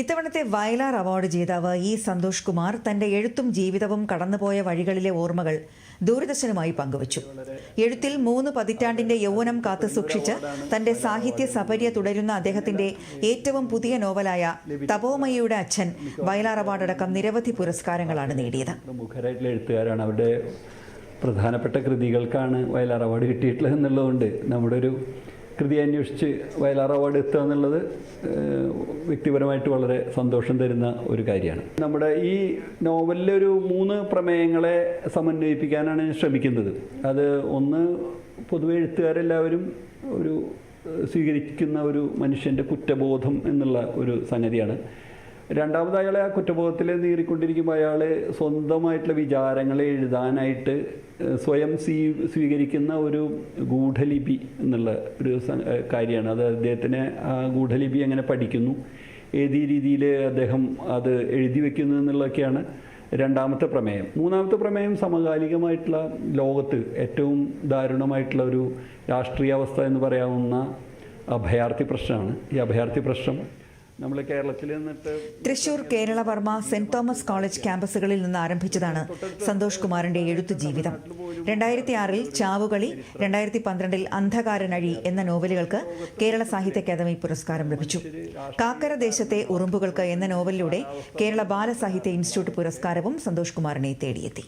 ഇത്തവണത്തെ വയലാർ അവാർഡ് ജേതാവ് ഇ സന്തോഷ് കുമാർ തന്റെ എഴുത്തും ജീവിതവും കടന്നുപോയ വഴികളിലെ ഓർമ്മകൾ ദൂരദർശനുമായി പങ്കുവച്ചു. എഴുത്തിൽ മൂന്ന് പതിറ്റാണ്ടിന്റെ യൗവനം കാത്തു സൂക്ഷിച്ച് തന്റെ സാഹിത്യ സപര്യ തുടരുന്ന അദ്ദേഹത്തിന്റെ ഏറ്റവും പുതിയ നോവലായ തപോമയ്യയുടെ അച്ഛൻ വയലാർ അവാർഡ് അടക്കം നിരവധി പുരസ്കാരങ്ങളാണ് നേടിയത്. അവരുടെ പ്രധാനപ്പെട്ട കൃതികൾക്കാണ് വയലാർ അവാർഡ് കിട്ടിയിട്ടുള്ളത് എന്നുള്ളതുകൊണ്ട് നമ്മുടെ ഒരു കൃതി അന്വേഷിച്ച് വയലാർ അവാർഡ് എത്തുക എന്നുള്ളത് വ്യക്തിപരമായിട്ട് വളരെ സന്തോഷം തരുന്ന ഒരു കാര്യമാണ്. നമ്മുടെ ഈ നോവലിലെ ഒരു മൂന്ന് പ്രമേയങ്ങളെ സമന്വയിപ്പിക്കാനാണ് ഞാൻ ശ്രമിക്കുന്നത്. അത് ഒന്ന് പൊതുവെ എഴുത്തുകാരെല്ലാവരും ഒരു സ്വീകരിക്കുന്ന ഒരു മനുഷ്യന്റെ കുറ്റബോധം എന്നുള്ള ഒരു സംഗതിയാണ്. രണ്ടാമത് അയാളെ ആ കുറ്റബോധത്തിൽ നീറിക്കൊണ്ടിരിക്കുമ്പോൾ അയാൾ സ്വന്തമായിട്ടുള്ള വിചാരങ്ങളെ എഴുതാനായിട്ട് സ്വയം സ്വീ സ്വീകരിക്കുന്ന ഒരു ഗൂഢലിപി എന്നുള്ള ഒരു കാര്യമാണ്. അത് അദ്ദേഹത്തിന് ആ ഗൂഢലിപി എങ്ങനെ പഠിക്കുന്നു ഏത് രീതിയിൽ അദ്ദേഹം അത് എഴുതി വെക്കുന്നു എന്നുള്ളതൊക്കെയാണ് രണ്ടാമത്തെ പ്രമേയം. മൂന്നാമത്തെ പ്രമേയം സമകാലികമായിട്ടുള്ള ലോകത്ത് ഏറ്റവും ദാരുണമായിട്ടുള്ള ഒരു രാഷ്ട്രീയാവസ്ഥ എന്ന് പറയാവുന്ന അഭയാർത്ഥി പ്രശ്നമാണ്. ഈ അഭയാർത്ഥി പ്രശ്നം കേരളത്തിൽ നിന്നിട്ട് Thrissur Keralavarma Saint Thomas college ക്യാമ്പസുകളിൽ നിന്ന് ആരംഭിച്ചതാണ് സന്തോഷ് കുമാറിന്റെ എഴുത്തു ജീവിതം. രണ്ടായിരത്തി ആറിൽ ചാവുകളി രണ്ടായിരത്തി പന്ത്രണ്ടിൽ അന്ധകാരനഴി എന്ന നോവലുകൾക്ക് കേരള സാഹിത്യ അക്കാദമി പുരസ്കാരം ലഭിച്ചു. കാക്കര ദേശത്തെ ഉറുമ്പുകൾക്ക് എന്ന നോവലിലൂടെ കേരള ബാലസാഹിത്യ ഇൻസ്റ്റിറ്റ്യൂട്ട് പുരസ്കാരവും സന്തോഷ് കുമാറിനെ തേടിയെത്തി.